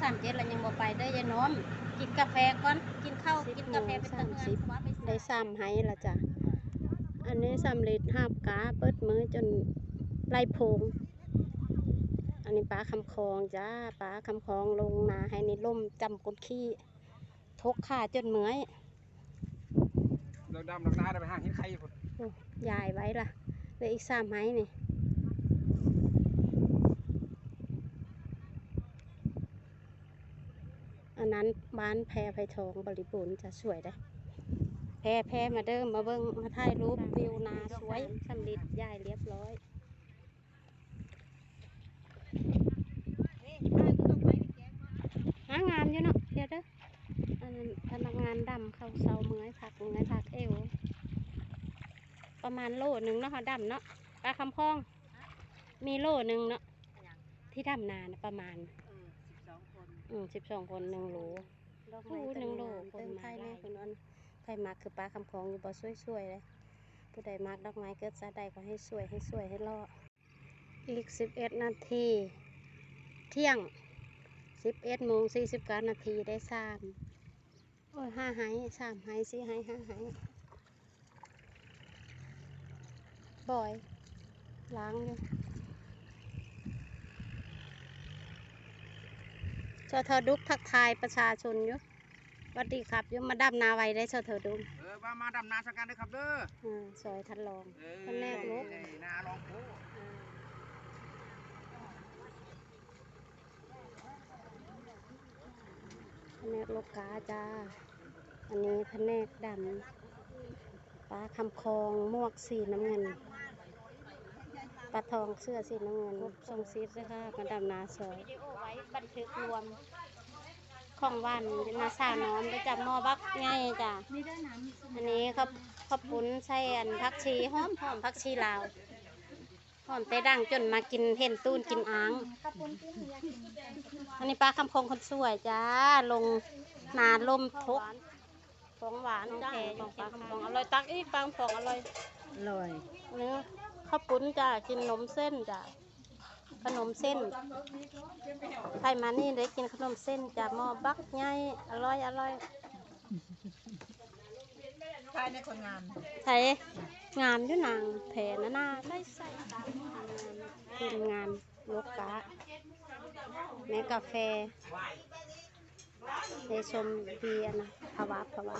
สามเจ็ดแล้วยังบ่ไปเด้อยายน้อม กินกาแฟก่อนกินข้าวกินกาแฟเป็นตะเงินว่าไปได้ซ้ำให้ละจ้ะ อันนี้สำเร็จหาบกาเปิดมือจนไล่โพง อันนี้ปลาคำคองจ้าปลาคำคองลงนาให้ในล่มจำกดขี้ทกขาจนเหมื่อยเราดำเราหน้าเราไปหาเห็นใครพุ่นโอ้ยายไว้ล่ะเหลืออีกสามไม้นี่ อันบ้านแพรไผ่ทองบริบูรณ์จะสวยได้แพรแพรมาเดิมมาเบิ้งมาถ่ายรูปวิวนาสวยสำลิดยายเรียบร้อยหางามอยู่เนาะเดี๋ยวเด้ออันนั้นพนักงานดำเขาเซาเมื่อยผักเมื่อยผักเอว ประมาณโลหนึ่งเนาะเขาดำเนาะปลาคำพอง มีโลหนึ่งเนาะที่ดำนานประมาณอื มสิบสองคนหนึ่งโลโอ้หนึ่งโลคนไทยแน่คนนั้นไทยมักคือปลาคำพองอยู่บ่สวยๆเลยผู้ใดมักดอกไม้เกิดซาใดก็ให้สวยให้สวยให้รอดอีกสิบเอ็ดนาที เที่ยงสิบเอ็ดโมงสี่สิบเก้านาทีได้สามโอ้ยห้าไหสามไหสี่ไหห้าไหบ่อยล้างอยู่ ชอเธอดุกทักทายประชาชนอยู่หวัสดีครับอยุ่มาดับนาไว้ได้ชอเธอดุกเออมามาดำนาสักกันด้วยครับเด้ออ่าซอยทันลองเออคนแรกลุกนาลองโอ้แผนกลูกค้าจ้า อันนี้แผนกดำปลาคำคองมวกสีน้ำเงิน ปลาทองเสื้อสีน้ำเงินทรงซีดเลยค่ะมาดำนาซอยวิดีโอไว้บันทึกรวม ของหวันนาสาวน้อมไปจับหม้อบักไงจ้ะนี่ได้น้ำอันนี้ข้าวข้าวปุ้นใส่อันผักชีหอมหอมผักชีลาวหอมแต่ดังจนมากินเห็นตูนกินอ้างข้าวปุ้นที่เฮียกินอันนี้ปลาคำพงคนสวยจ้าลงนาลมทุกของหวานจ้าของปลาคำพงอร่อยตักอีกปลาคำพงอร่อยลอยเนื้อ ข้าวปุ้นจ้ากินขนมเส้นจ้าขนมเส้นใครมานี่ได้กินขนมเส้นจ้าหม้อบักใหญ่อร่อยอร่อยใช่ในคนงานใช้งามอยู่นางแผ่นานาใส่ใส่ทีมงานลูกกะแม่กาแฟในชมเบียร์นะภาวะภาวะ